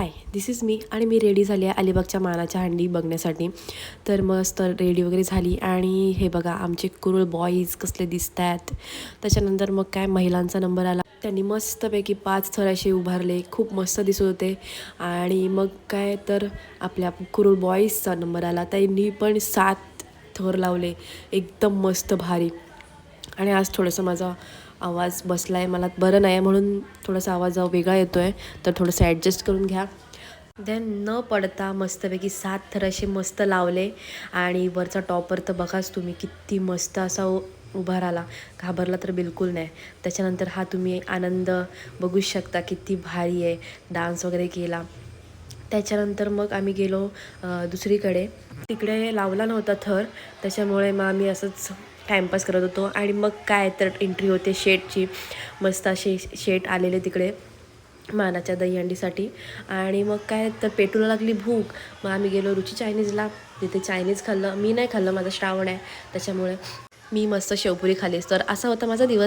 Hi this is me आणि मी ready झाली आहे अलिबागच्या मानाच्या हंडी बघण्यासाठी. तर मस्त रेडी वगैरे झाली आणि हे बघा आमचे कुरुळ बॉईज कसले दिसत आहेत त्याच्यानंतर मग काय महिलांचा नंबर आला. त्यांनी मस्तपैकी पाच थर असे उभारले खूप मस्त दिसत होते. आणि मग काय तर आपल्या कुरुळ बॉईजचा नंबर आला. त्यांनी पण सात थर लावले. एकदम मस्त भारी. आणि आज थोडंसं माझा आवाज बसला आहे मला बरं नाही आहे म्हणून थोडासा आवाज वेगळा येतो आहे तर थोडंसं ॲडजस्ट करून घ्या. देन न पडता मस्तपैकी सात थर असे मस्त लावले आणि वरचा टॉपर तर बघाच तुम्ही किती मस्त असा उ- उभा राहिला. घाबरला तर बिलकुल नाही. त्याच्यानंतर हा तुम्ही आनंद बघू शकता किती भारी आहे. डान्स वगैरे केला. त्याच्यानंतर मग आम्ही गेलो दुसरीकडे. तिकडे लावला नव्हता थर. त्याच्यामुळे मग आम्ही असंच टाईमपास करत होतो आणि मग काय तर एंट्री होते शेटची मस्त असे शेट आलेले तिकडे मानाच्या दहीहंडीसाठी. आणि मग काय तर पेटूला लागली भूक. मग आम्ही गेलो रुची चायनीजला. तिथे चायनीज खाल्लं. मी नाही खाल्लं. माझं श्रावण आहे. त्याच्यामुळे मी मस्त शेवपुरी खालीस तर असा होता माझा दिवस.